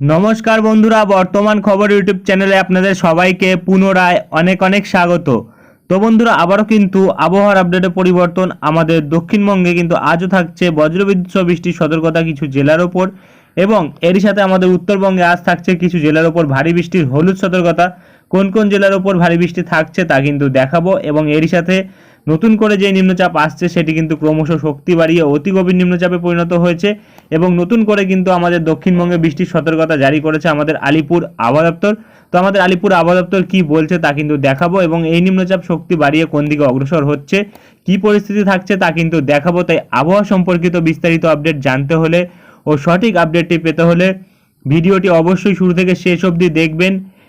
নমস্কার বন্ধুরা, বর্তমান খবর ইউটিউব চ্যানেলে আপনাদের সবাইকে পুনরায় অনেক অনেক স্বাগত। তো বন্ধুরা, আবারও কিন্তু আবহাওয়ার আপডেটে পরিবর্তন আমাদের দক্ষিণবঙ্গে কিন্তু আজও থাকছে বজ্রবিদ্যুৎ বৃষ্টির সতর্কতা কিছু জেলার ওপর এবং এরই সাথে আমাদের উত্তরবঙ্গে আজ থাকছে কিছু জেলার ওপর ভারী বৃষ্টির হলুদ সতর্কতা। কোন কোন জেলার ওপর ভারী বৃষ্টি থাকছে তা কিন্তু দেখাবো এবং এরই সাথে নতুন করে যে নিম্নচাপ আসছে সেটি কিন্তু ক্রমশ শক্তি বাড়িয়ে অতি গভীর নিম্নচাপে পরিণত হয়েছে এবং নতুন করে কিন্তু আমাদের দক্ষিণবঙ্গে বৃষ্টির সতর্কতা জারি করেছে আমাদের আলিপুর আবহাওয়া দপ্তর। তো আমাদের আলিপুর আবহাওয়া দপ্তর কী বলছে তা কিন্তু দেখাবো এবং এই নিম্নচাপ শক্তি বাড়িয়ে কোন দিকে অগ্রসর হচ্ছে, কী পরিস্থিতি থাকছে তা কিন্তু দেখাবো। তাই আবহাওয়া সম্পর্কিত বিস্তারিত আপডেট জানতে হলে ও সঠিক আপডেটটি পেতে হলে ভিডিওটি অবশ্যই শুরু থেকে শেষ অবধি দেখবেন।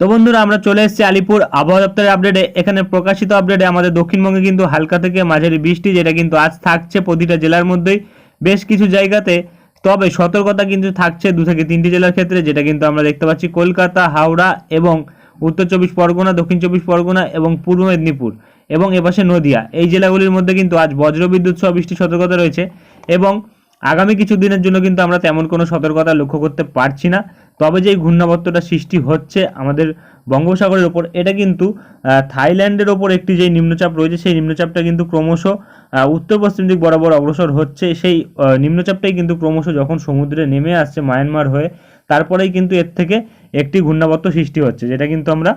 তো বন্ধুরা, আমরা চলে এসেছি আলিপুর আবহাওয়া দপ্তরের আপডেটে এখানে প্রকাশিত আপডেটে আমাদের দক্ষিণবঙ্গে কিন্তু হালকা থেকে মাঝারি বৃষ্টি, যেটা কিন্তু আজ থাকছে প্রতিটা জেলার মধ্যেই বেশ কিছু জায়গাতে। তবে সতর্কতা কিন্তু থাকছে দু থেকে তিনটি জেলার ক্ষেত্রে, যেটা কিন্তু আমরা দেখতে পাচ্ছি কলকাতা, হাওড়া এবং উত্তর চব্বিশ পরগনা, দক্ষিণ চব্বিশ পরগনা এবং পূর্ব মেদিনীপুর এবং এপাশে নদিয়া। এই জেলাগুলির মধ্যে কিন্তু আজ বজ্রবিদ্যুৎ সহ বৃষ্টির সতর্কতা রয়েছে এবং আগামী কিছু দিনের জন্য কিন্তু আমরা তেমন কোনো সতর্কতা লক্ষ্য করতে পারছি না। তবে যে ঘূর্ণাবর্তটা সৃষ্টি হচ্ছে আমাদের বঙ্গোপসাগরের ওপর, এটা কিন্তু থাইল্যান্ডের ওপর একটি যে নিম্নচাপ রয়েছে, সেই নিম্নচাপটা কিন্তু ক্রমশ উত্তর পশ্চিম দিক বরাবর অগ্রসর হচ্ছে। সেই নিম্নচাপটাই কিন্তু ক্রমশ যখন সমুদ্রে নেমে আসছে মায়ানমার হয়ে, তারপরেই কিন্তু এর থেকে একটি ঘূর্ণাবর্ত সৃষ্টি হচ্ছে, যেটা কিন্তু আমরা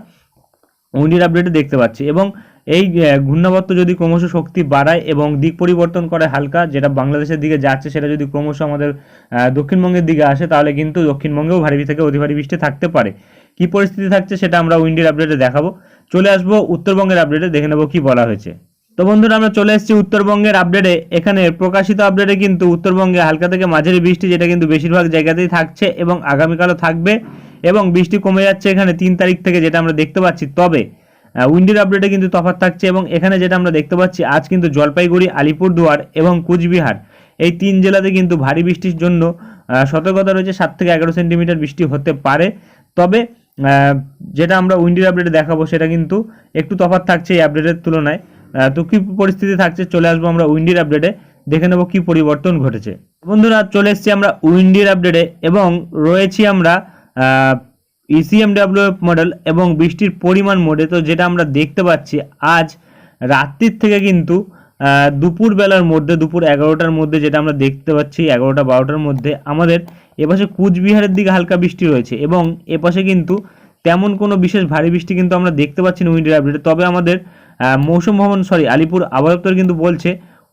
উইন্ডির আপডেটে দেখতে পাচ্ছি। এবং এই ঘূর্ণাবর্ত যদি ক্রমশ শক্তি বাড়ায় এবং দিক পরিবর্তন করে হালকা, যেটা বাংলাদেশের দিকে যাচ্ছে, সেটা যদি ক্রমশ আমাদের দক্ষিণবঙ্গের দিকে আসে, তাহলে কিন্তু দক্ষিণবঙ্গেও ভারী থেকে অতি ভারী বৃষ্টি থাকতে পারে। কি পরিস্থিতি থাকছে সেটা আমরা উইন্ডির আপডেটে দেখাবো। চলে আসব উত্তরবঙ্গের আপডেটে, দেখে নেব কি বলা হয়েছে। তো বন্ধুরা, আমরা চলে এসেছি উত্তরবঙ্গের আপডেটে। এখানে প্রকাশিত আপডেটে কিন্তু উত্তরবঙ্গে হালকা থেকে মাঝারি বৃষ্টি, যেটা কিন্তু বেশিরভাগ জায়গাতেই থাকছে এবং আগামীকালও থাকবে এবং বৃষ্টি কমে যাচ্ছে এখানে তিন তারিখ থেকে, যেটা আমরা দেখতে পাচ্ছি। তবে উইন্ডির আপডেটে কিন্তু তফাৎ থাকছে এবং এখানে যেটা আমরা দেখতে পাচ্ছি, আজ কিন্তু জলপাইগুড়ি, আলিপুরদুয়ার এবং কুচবিহার এই তিন জেলাতে কিন্তু ভারী বৃষ্টির জন্য সতর্কতা রয়েছে, সাত থেকে এগারো সেন্টিমিটার বৃষ্টি হতে পারে। তবে যেটা আমরা উইন্ডির আপডেটে দেখাবো সেটা কিন্তু একটু তফাৎ থাকছে এই আপডেটের তুলনায়। তো কি পরিস্থিতি থাকছে চলে আসব আমরা উইন্ডির আপডেটে দেখে নেব কি পরিবর্তন ঘটেছে। বন্ধুরা, চলে এসেছি আমরা উইন্ডির আপডেটে এবং রয়েছি আমরা ইসিএমডাব্লিউএফ মডেল এবং বৃষ্টির পরিমাণ মোডে, তো যেটা আমরা দেখতে পাচ্ছি, আজ রাত্রির থেকে কিন্তু দুপুরবেলার মধ্যে, দুপুর এগারোটার মধ্যে যেটা আমরা দেখতে পাচ্ছি, এগারোটা বারোটার মধ্যে আমাদের এপাশে কুচবিহারের দিকে হালকা বৃষ্টি রয়েছে এবং এপাশে কিন্তু তেমন কোনো বিশেষ ভারী বৃষ্টি কিন্তু আমরা দেখতে পাচ্ছি না উইন্ডার আপডেটে তবে আমাদের মৌসুম ভবন সরি আলিপুর আবহাওয়া দপ্তর কিন্তু বলছে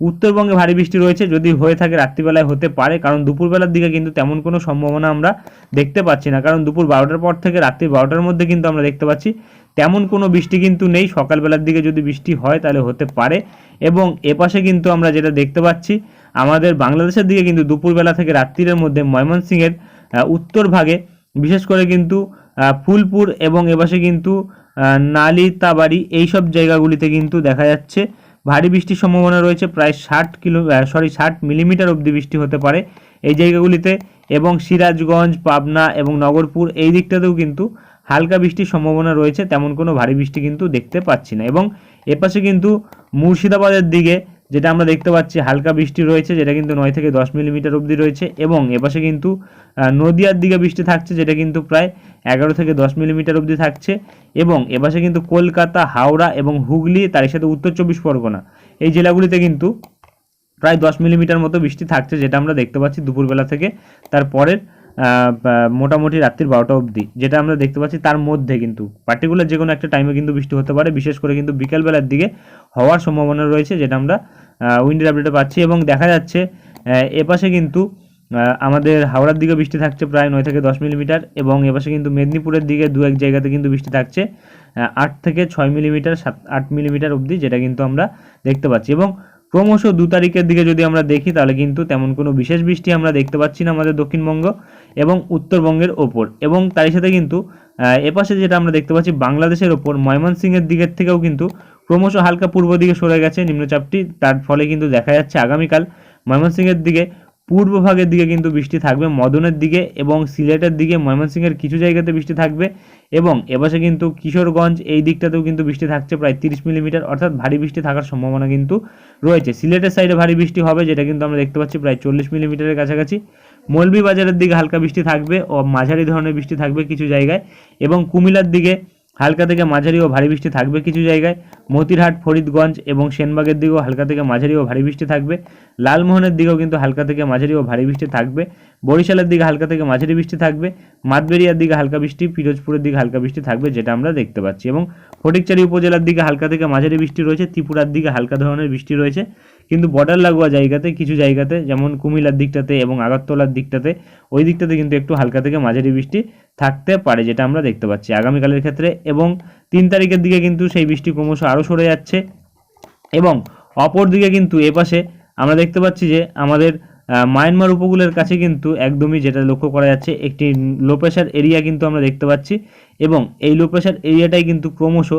উত্তরবঙ্গে ভারী বৃষ্টি রয়েছে। যদি হয়ে থাকে, রাত্রিবেলায় হতে পারে। কারণ দুপুরবেলার দিকে কিন্তু তেমন কোনো সম্ভাবনা আমরা দেখতে পাচ্ছি না। কারণ দুপুর বারোটার পর থেকে রাত্রি বারোটার মধ্যে কিন্তু আমরা দেখতে পাচ্ছি, তেমন কোনো বৃষ্টি কিন্তু নেই। সকালবেলার দিকে যদি বৃষ্টি হয়, তাহলে হতে পারে। এবং এপাশে কিন্তু আমরা যেটা দেখতে পাচ্ছি, আমাদের বাংলাদেশের দিকে কিন্তু দুপুরবেলা থেকে রাত্রির মধ্যে ময়মনসিংহের উত্তর ভাগে, বিশেষ করে কিন্তু ফুলপুর এবং এপাশে কিন্তু নালিতাবাড়ি, এইসব জায়গাগুলিতে কিন্তু দেখা যাচ্ছে ভারী বৃষ্টির সম্ভাবনা রয়েছে প্রায় ষাট কিলো সরি ষাট মিলিমিটার অবধি বৃষ্টি হতে পারে এই জায়গাগুলিতে এবং সিরাজগঞ্জ, পাবনা এবং নগরপুর এই দিকটাতেও কিন্তু হালকা বৃষ্টির সম্ভাবনা রয়েছে, তেমন কোনো ভারী বৃষ্টি কিন্তু দেখতে পাচ্ছি না। এবং এপাশে কিন্তু মুর্শিদাবাদের দিকে যেটা আমরা দেখতে পাচ্ছি, হালকা বৃষ্টি রয়েছে, যেটা কিন্তু নয় থেকে দশ মিলিমিটার অবধি রয়েছে এবং এপাশে কিন্তু নদিয়ার দিকে বৃষ্টি থাকছে, যেটা কিন্তু প্রায় এগারো থেকে দশ মিলিমিটার অবধি থাকছে এবং এপাশে কিন্তু কলকাতা, হাওড়া এবং হুগলি, তার সাথে উত্তর চব্বিশ পরগনা। এই জেলাগুলিতে কিন্তু প্রায় দশ মিলিমিটার মতো বৃষ্টি থাকছে, যেটা আমরা দেখতে পাচ্ছি দুপুরবেলা থেকে। তারপরের মোটামুটি রাত্রির বারোটা অবধি, যেটা আমরা দেখতে পাচ্ছি তার মধ্যে কিন্তু। পার্টিকুলার যে কোনো একটা টাইমে কিন্তু বৃষ্টি হতে পারে, বিশেষ করে কিন্তু বিকেলবেলার দিকে হওয়ার সম্ভাবনা রয়েছে, যেটা আমরা উইন্ডের আপডেটে পাচ্ছি। এবং দেখা যাচ্ছে এপাশে কিন্তু আমাদের হাওড়ার দিকে বৃষ্টি থাকছে প্রায় নয় থেকে দশ মিলিমিটার এবং এপাশে কিন্তু মেদিনীপুরের দিকে দু এক জায়গাতে কিন্তু বৃষ্টি থাকছে আট থেকে ছয় মিলিমিটার, সাত, আট মিলিমিটার অবধি যেটা কিন্তু আমরা দেখতে পাচ্ছি। এবং ক্রমশ দু তারিখের দিকে যদি আমরা দেখি, তাহলে কিন্তু তেমন কোনো বিশেষ বৃষ্টি আমরা দেখতে পাচ্ছি না আমাদের দক্ষিণবঙ্গ এবং উত্তরবঙ্গের ওপর। এবং তারই সাথে কিন্তু এপাশে যেটা আমরা দেখতে পাচ্ছি বাংলাদেশের ওপর, ময়মনসিংহের দিকের থেকেও কিন্তু ক্রমশ হালকা পূর্ব দিকে সরে গেছে নিম্নচাপটি। তার ফলে কিন্তু দেখা যাচ্ছে আগামীকাল ময়মনসিংহের দিকে পূর্ব ভাগের দিকে কিন্তু বৃষ্টি থাকবে, মদনের দিকে এবং সিলেটের দিকে, ময়মনসিংহের কিছু জায়গাতে বৃষ্টি থাকবে এবং এপাশে কিন্তু কিশোরগঞ্জ, এই দিকটাতেও কিন্তু বৃষ্টি থাকছে প্রায় তিরিশ মিলিমিটার, অর্থাৎ ভারী বৃষ্টি থাকার সম্ভাবনা কিন্তু রয়েছে। সিলেটের সাইডে ভারী বৃষ্টি হবে, যেটা কিন্তু আমরা দেখতে পাচ্ছি প্রায় চল্লিশ মিলিমিটারের কাছাকাছি। মৌলভীবাজারের দিকে হালকা বৃষ্টি থাকবে ও মাঝারি ধরনের বৃষ্টি থাকবে কিছু জায়গায় এবং কুমিল্লার দিকে হালকা থেকে মাঝারি ও ভারী বৃষ্টি থাকবে কিছু জায়গায়। মতিরহাট, ফরিদগঞ্জ এবং সেনবাগের দিকেও হালকা থেকে মাঝারি ও ভারী বৃষ্টি থাকবে। লালমোহনের দিকেও কিন্তু হালকা থেকে মাঝারি ও ভারী বৃষ্টি থাকবে। বরিশালের দিকে হালকা থেকে মাঝারি বৃষ্টি থাকবে। মাতবেরিয়ার দিকে হালকা বৃষ্টি, পিরোজপুরের দিকে হালকা বৃষ্টি থাকবে, যেটা আমরা দেখতে পাচ্ছি। এবং ফটিকচারি উপজেলার দিকে হালকা থেকে মাঝারি বৃষ্টি রয়েছে। ত্রিপুরার দিকে হালকা ধরনের বৃষ্টি রয়েছে। কিন্তু বর্ডার লাগোয়া জায়গাতে, কিছু জায়গাতে, যেমন কুমিল্লার দিকটাতে এবং আগরতলার দিকটাতে, ওই দিকটাতে কিন্তু একটু হালকা থেকে মাঝারি বৃষ্টি থাকতে পারে, যেটা আমরা দেখতে পাচ্ছি। আগামীকালের ক্ষেত্রে এবং তিন তারিখের দিকে কিন্তু সেই বৃষ্টি ক্রমশ আরও সরে যাচ্ছে এবং অপর দিকে কিন্তু এপাশে আমরা দেখতে পাচ্ছি যে আমাদের মায়ানমার উপকূলের কাছে কিন্তু একদমই যেটা লক্ষ্য করা যাচ্ছে, একটি লো প্রেশার এরিয়া কিন্তু আমরা দেখতে পাচ্ছি এবং এই লো প্রেশার এরিয়াটাই কিন্তু ক্রমশ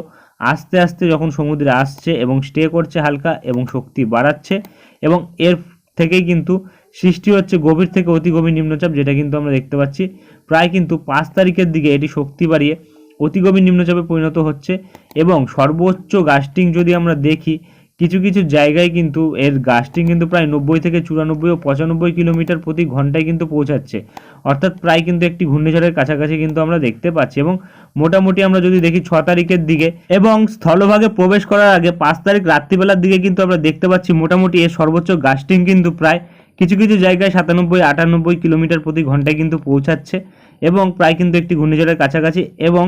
আস্তে আস্তে যখন সমুদ্রে আসছে এবং স্টে করছে হালকা এবং শক্তি বাড়াচ্ছে এবং এর থেকেই কিন্তু সৃষ্টি হচ্ছে গভীর থেকে অতি গভীর নিম্নচাপ, যেটা কিন্তু আমরা দেখতে পাচ্ছি। প্রায় কিন্তু পাঁচ তারিখের দিকে এটি শক্তি বাড়িয়ে অতি গভীর নিম্নচাপে পরিণত হচ্ছে এবং সর্বোচ্চ গাস্টিং যদি আমরা দেখি কিছু কিছু জায়গায় কিন্তু এর গাস্টিং কিন্তু প্রায় নব্বই থেকে চুরানব্বই ও পঁচানব্বই কিলোমিটার প্রতি ঘন্টায় কিন্তু পৌঁছাচ্ছে। অর্থাৎ প্রায় কিন্তু একটি ঘূর্ণিঝড়ের কাছাকাছি কিন্তু আমরা দেখতে পাচ্ছি এবং মোটামুটি আমরা যদি দেখি ছ তারিখের দিকে এবং স্থলভাগে প্রবেশ করার আগে পাঁচ তারিখ রাত্রিবেলার দিকে কিন্তু আমরা দেখতে পাচ্ছি মোটামুটি এর সর্বোচ্চ গাস্টিং কিন্তু প্রায় কিছু কিছু জায়গায় সাতানব্বই, আটানব্বই কিলোমিটার প্রতি ঘন্টায় কিন্তু পৌঁছাচ্ছে এবং প্রায় কিন্তু একটি ঘূর্ণিঝড়ের কাছাকাছি এবং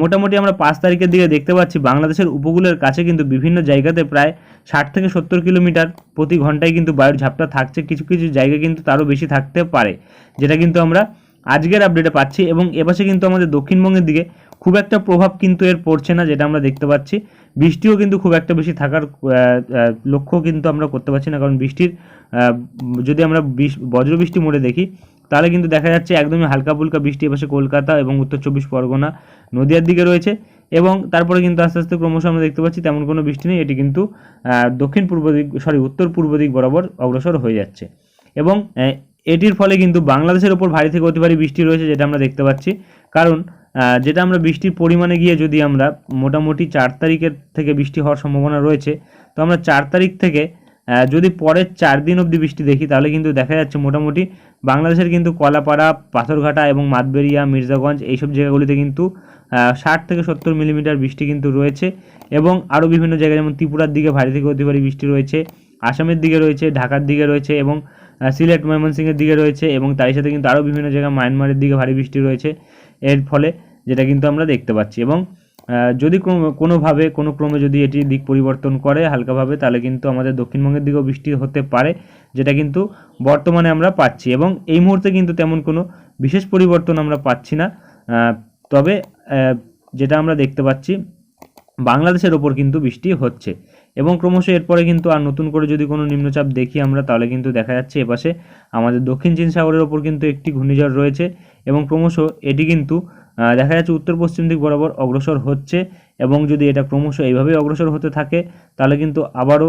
মোটামুটি আমরা পাঁচ তারিখের দিকে দেখতে পাচ্ছি বাংলাদেশের উপকূলের কাছে কিন্তু বিভিন্ন জায়গাতে প্রায় ষাট থেকে সত্তর কিলোমিটার প্রতি ঘন্টায় কিন্তু বায়ুর ঝাপটা থাকছে। কিছু কিছু জায়গায় কিন্তু তারও বেশি থাকতে পারে, যেটা কিন্তু আমরা আজকের আপডেটে পাচ্ছি এবং এপাশে কিন্তু আমাদের দক্ষিণবঙ্গের দিকে খুব একটা প্রভাব কিন্তু এর পড়ছে না, যেটা আমরা দেখতে পাচ্ছি। বৃষ্টিও কিন্তু খুব একটা বেশি থাকার লক্ষ্য কিন্তু আমরা করতে পারছি না, কারণ বৃষ্টির যদি আমরা বৃষ- বজ্রবৃষ্টি মোড়ে দেখি, তাহলে কিন্তু দেখা যাচ্ছে একদমই হালকা ফুলকা বৃষ্টি এপাশে কলকাতা এবং উত্তর চব্বিশ পরগনা নদিয়ার দিকে রয়েছে এবং তারপরে কিন্তু আস্তে আস্তে ক্রমশ আমরা দেখতে পাচ্ছি তেমন কোনো বৃষ্টি নেই। এটি কিন্তু দক্ষিণ পূর্ব দিক সরি উত্তর পূর্ব দিক বরাবর অগ্রসর হয়ে যাচ্ছে। এবং এটির ফলে কিন্তু বাংলাদেশের ওপর ভারী থেকে অতি ভারী বৃষ্টি রয়েছে যেটা আমরা দেখতে পাচ্ছি। কারণ যেটা আমরা বৃষ্টির পরিমাণে গিয়ে যদি আমরা মোটামুটি চার তারিখের থেকে বৃষ্টি হওয়ার সম্ভাবনা রয়েছে, তো আমরা চার তারিখ থেকে যদি পরের চার দিন অবধি বৃষ্টি দেখি, তাহলে কিন্তু দেখা যাচ্ছে মোটামুটি বাংলাদেশের কিন্তু কলাপাড়া, পাথরঘাটা এবং মাতবেরিয়া, মির্জাগঞ্জ এইসব জায়গাগুলিতে কিন্তু ষাট থেকে সত্তর মিলিমিটার বৃষ্টি কিন্তু রয়েছে এবং আরও বিভিন্ন জায়গায় যেমন ত্রিপুরার দিকে ভারী থেকে অতি ভারী বৃষ্টি রয়েছে, আসামের দিকে রয়েছে, ঢাকার দিকে রয়েছে এবং সিলেট, ময়মনসিংহের দিকে রয়েছে এবং তারই সাথে কিন্তু আরও বিভিন্ন জায়গায় মায়ানমারের দিকে ভারী বৃষ্টি রয়েছে। এর ফলে যেটা কিন্তু আমরা দেখতে পাচ্ছি এবং যদি কোনো- কোনোভাবে, কোনো ক্রমে যদি এটি দিক পরিবর্তন করে হালকাভাবে তাহলে কিন্তু আমাদের দক্ষিণবঙ্গের দিকেও বৃষ্টি হতে পারে, যেটা কিন্তু বর্তমানে আমরা পাচ্ছি এবং এই মুহূর্তে কিন্তু তেমন কোনো বিশেষ পরিবর্তন আমরা পাচ্ছি না। তবে যেটা আমরা দেখতে পাচ্ছি, বাংলাদেশের ওপর কিন্তু বৃষ্টি হচ্ছে। এবং ক্রমশ এরপরে কিন্তু আর নতুন করে যদি কোনো নিম্নচাপ দেখি আমরা, তাহলে কিন্তু দেখা যাচ্ছে এপাশে আমাদের দক্ষিণ চীন সাগরের ওপর কিন্তু একটি ঘূর্ণিঝড় রয়েছে। এবং ক্রমশ এটি কিন্তু দেখা যাচ্ছে উত্তর পশ্চিম দিক বরাবর অগ্রসর হচ্ছে এবং যদি এটা ক্রমশ এইভাবেই অগ্রসর হতে থাকে, তাহলে কিন্তু আবারও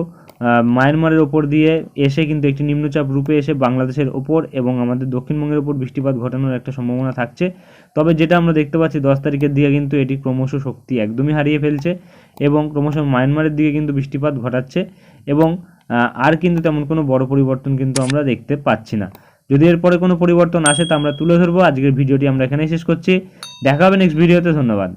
মায়ানমারের ওপর দিয়ে এসে কিন্তু একটি নিম্নচাপ রূপে এসে বাংলাদেশের ওপর এবং আমাদের দক্ষিণবঙ্গের ওপর বৃষ্টিপাত ঘটানোর একটা সম্ভাবনা থাকছে। তবে যেটা আমরা দেখতে পাচ্ছি, দশ তারিখের দিকে কিন্তু এটি ক্রমশ শক্তি একদমই হারিয়ে ফেলছে এবং ক্রমশ মায়ানমারের দিকে কিন্তু বৃষ্টিপাত ঘটাচ্ছে এবং আর কিন্তু তেমন কোনো বড় পরিবর্তন কিন্তু আমরা দেখতে পাচ্ছি না। যদি এরপরে কোনো পরিবর্তন আসে, তা আমরা তুলে ধরবো। আজকের ভিডিওটি আমরা এখানেই শেষ করছি। দেখা হবে নেক্সট ভিডিওতে ধন্যবাদ।